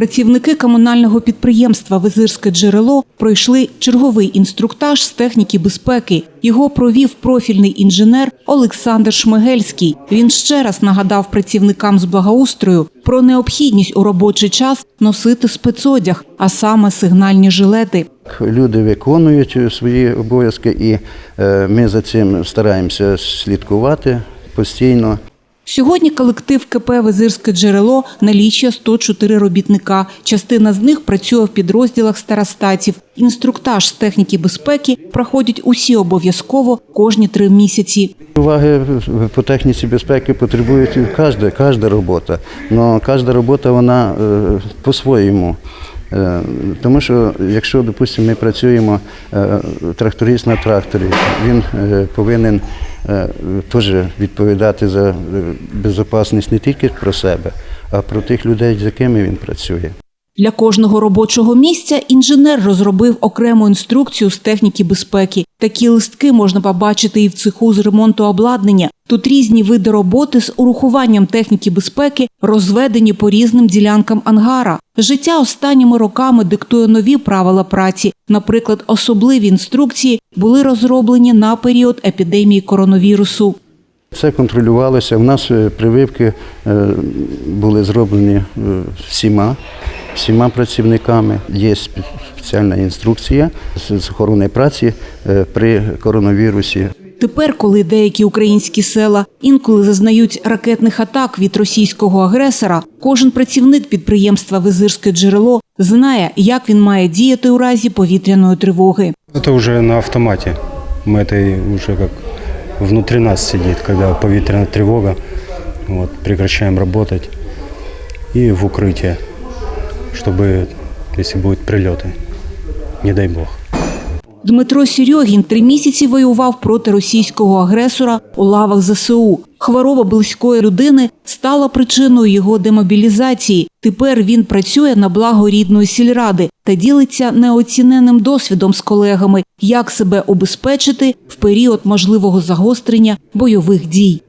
Працівники комунального підприємства Визирське джерело пройшли черговий інструктаж з техніки безпеки. Його провів профільний інженер Олександр Шмигельський. Він ще раз нагадав працівникам з благоустрою про необхідність у робочий час носити спецодяг, а саме сигнальні жилети. Люди виконують свої обов'язки, і е, ми за цим стараємося слідкувати постійно. Сьогодні колектив КП Визирське джерело налічує 104 робітника. Частина з них працює в підрозділах старостатів. Інструктаж з техніки безпеки проходять усі обов'язково кожні три місяці. Уваги по техніці безпеки потребує кожна, кожна робота. Але кожна робота вона е, по-своєму. Е, Тому що якщо, допустимо, ми працюємо е, тракторист на тракторі, він повинен теж відповідати за е, безпечність не тільки про себе, а про тих людей, з якими він працює. Для кожного робочого місця інженер розробив окрему інструкцію з техніки безпеки. Такі листки можна побачити і в цеху з ремонту обладнання. Тут різні види роботи з урахуванням техніки безпеки розведені по різним ділянкам ангара. Життя останніми роками диктує нові правила праці. Наприклад, особливі інструкції були розроблені на період епідемії коронавірусу. Все контролювалося. У нас е, прививки е, були зроблені е, всіма, всіма працівниками. Є спе- спеціальна інструкція з з охорони праці е, при коронавірусі. Тепер, коли деякі українські села інколи зазнають ракетних атак від російського агресора, кожен працівник підприємства Визирське джерело знає, як він має діяти у разі повітряної тривоги. Это уже на автомате. Мы это уже как внутри нас сидит, когда повітряна тревога. Вот, прекращаем работать и в укрытие, чтобы, если будут прилеты, не дай бог. Дмитро Сірьогін три місяці воював проти російського агресора у лавах ЗСУ. Хвороба близької людини стала причиною його демобілізації. Тепер він працює на благо рідної сільради та ділиться неоціненим досвідом з колегами, як себе убезпечити в період можливого загострення бойових дій.